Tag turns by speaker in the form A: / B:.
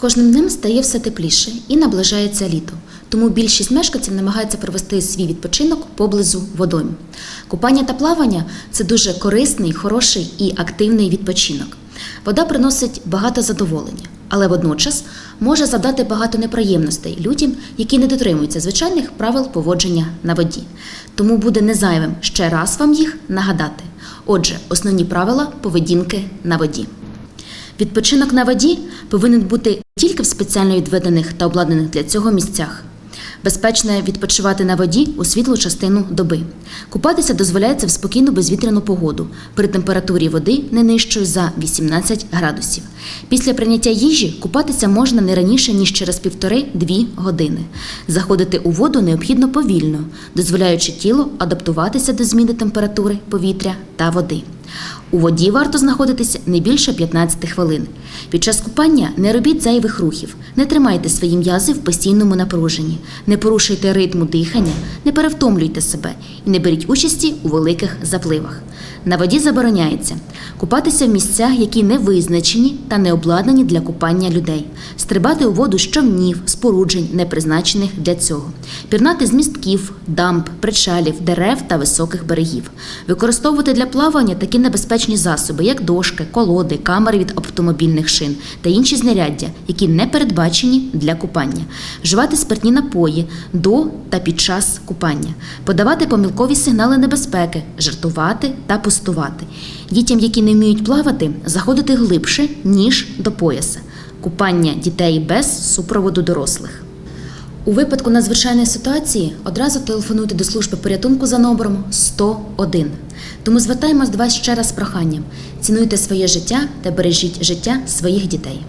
A: кожним днем стає все тепліше і наближається літо. Тому більшість мешканців намагаються провести свій відпочинок поблизу водойм. Купання та плавання це дуже корисний, хороший і активний відпочинок. Вода приносить багато задоволення, але водночас може завдати багато неприємностей людям, які не дотримуються звичайних правил поводження на воді. Тому буде незайвим ще раз вам їх нагадати. Отже, основні правила поведінки на воді. Відпочинок на воді повинен бути тільки в спеціально відведених та обладнаних для цього місцях. Безпечно відпочивати на воді у світлу частину доби. Купатися дозволяється в спокійну безвітряну погоду при температурі води не нижчою за 18 градусів. Після прийняття їжі купатися можна не раніше ніж через півтори-дві години. Заходити у воду необхідно повільно, дозволяючи тілу адаптуватися до зміни температури повітря та води. У воді варто знаходитися не більше 15 хвилин. Під час купання не робіть зайвих рухів, не тримайте свої м'язи в постійному напруженні, не порушуйте ритму дихання, не перевтомлюйте себе і не беріть участі у великих запливах. На воді забороняється купатися в місцях, які не визначені та не обладнані для купання людей, стрибати у воду з човнів, споруджень, не призначених для цього, пірнати з містків, дамб, причалів, дерев та високих берегів, використовувати для плавання такі небезпечні засоби, як дошки, колоди, камери від автомобільних шин та інші знаряддя, які не передбачені для купання, вживати спиртні напої до та під час купання, подавати помилкові сигнали небезпеки, жартувати та пустувати. Дітям, які не вміють плавати, заходити глибше ніж до пояса. Купання дітей без супроводу дорослих. У випадку надзвичайної ситуації одразу телефонуйте до служби порятунку за номером 101. Тому звертаємось до вас ще раз з проханням: цінуйте своє життя та бережіть життя своїх дітей.